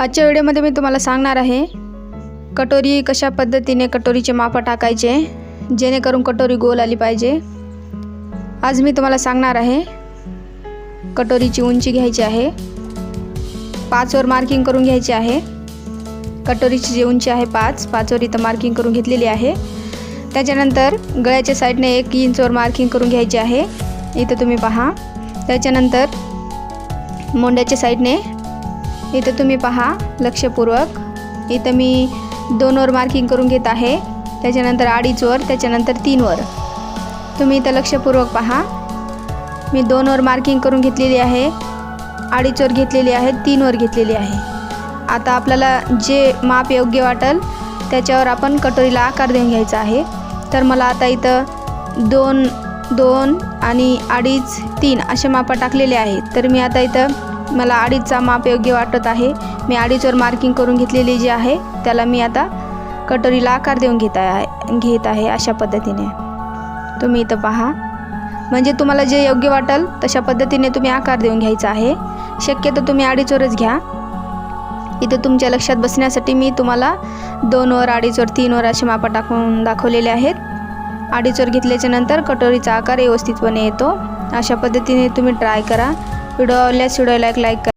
आजच्या व्हिडिओमध्ये मी तुम्हाला सांगणार आहे कटोरी कशा पद्धतीने कटोरीचे मापं टाकायचे जेणेकरून कटोरी गोल आली पाहिजे. आज मी तुम्हाला सांगणार आहे कटोरीची उंची घ्यायची आहे पाचवर मार्किंग करून घ्यायची आहे. कटोरीची जी उंची आहे पाच पाचवर इथं मार्किंग करून घेतलेली आहे. त्याच्यानंतर गळ्याच्या साईडने एक इंचवर मार्किंग करून घ्यायची आहे. इथं तुम्ही पहा. त्याच्यानंतर मोंड्याच्या साईडने इथं तुम्ही पहा लक्षपूर्वक. इथं मी दोनवर मार्किंग करून घेत आहे. त्याच्यानंतर अडीचवर त्याच्यानंतर तीनवर तुम्ही इथं लक्षपूर्वक पहा. मी दोनवर मार्किंग करून घेतलेली आहे. अडीचवर घेतलेली आहे तीनवर घेतलेली आहे. आता आपल्याला जे माप योग्य वाटेल त्याच्यावर आपण कटोरीला आकार देऊन घ्यायचा आहे. तर मला आता इथं दोन दोन आणि अडीच तीन असे मापं टाकलेले आहेत. तर मी आता इथं मला अडीचचा माप योग्य वाटत आहे. मी अडीचवर मार्किंग करून घेतलेली जी आहे त्याला मी आता कटोरीला आकार देऊन घेत आहे घेत आहे अशा पद्धतीने. तुम्ही इथं पहा. म्हणजे तुम्हाला जे योग्य वाटेल तशा पद्धतीने तुम्ही आकार देऊन घ्यायचा आहे. शक्यतो तुम्ही अडीचवरच घ्या. इथं तुमच्या लक्षात बसण्यासाठी मी तुम्हाला दोनवर अडीचवर तीनवर असे मापं टाकून दाखवलेले आहेत. अडीचवर घेतल्याच्या नंतर कटोरीचा आकार व्यवस्थितपणे येतो. अशा पद्धतीने तुम्ही ट्राय करा. व्हिडिओ आवडल्यास व्हिडिओला एक लाईक करा.